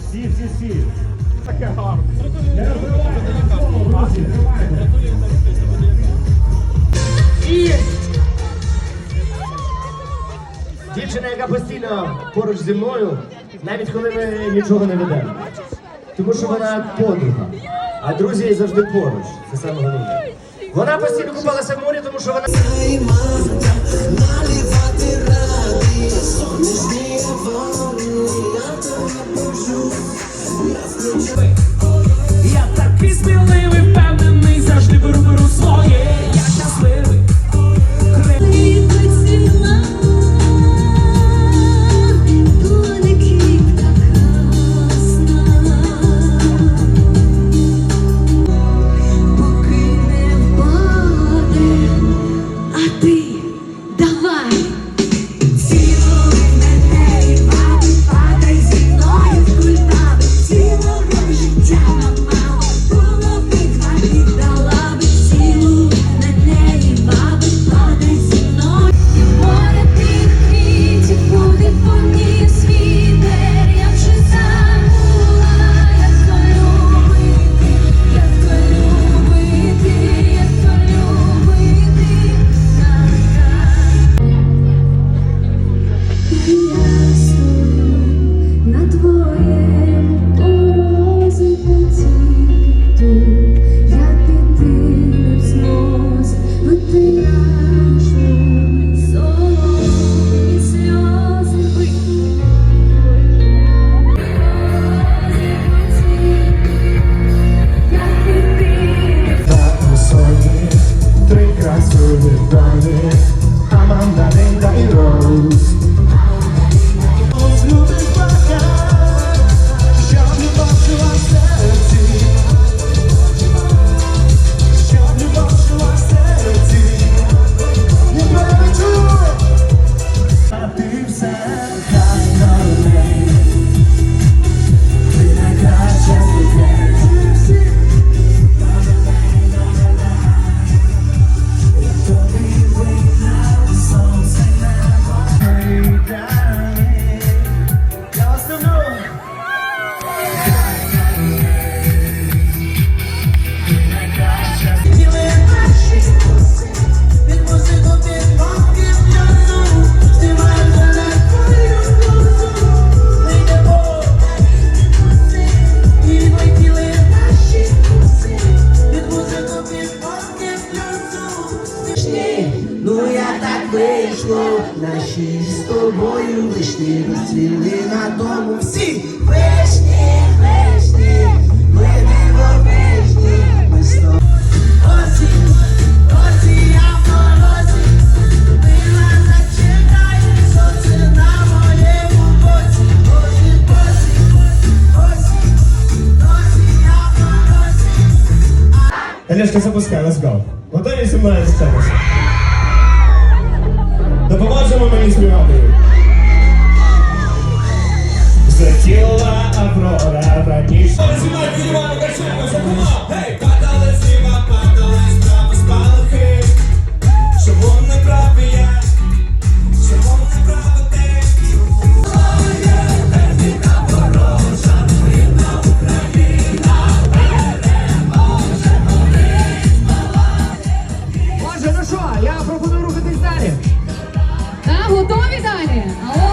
Всі, всі, всі. Таке гарно. Дівчина, яка постійно поруч зі мною, навіть коли ми нічого не ведемо тому що вона подруга, а друзі завжди поруч. Це саме головне. Вона постійно купалася в морі, тому що вона. right вийшло. Наші з тобою вишні розцвіли на тому. Всі вишні, вишні, ми диво вишні, ми з тобою. Олежка, запускай, let's go. Готові зі мною зустрітися? допоможемо мені співати. Затіла Аврора раніше. Зімай, Івана Каченко, закона! крутой видали? А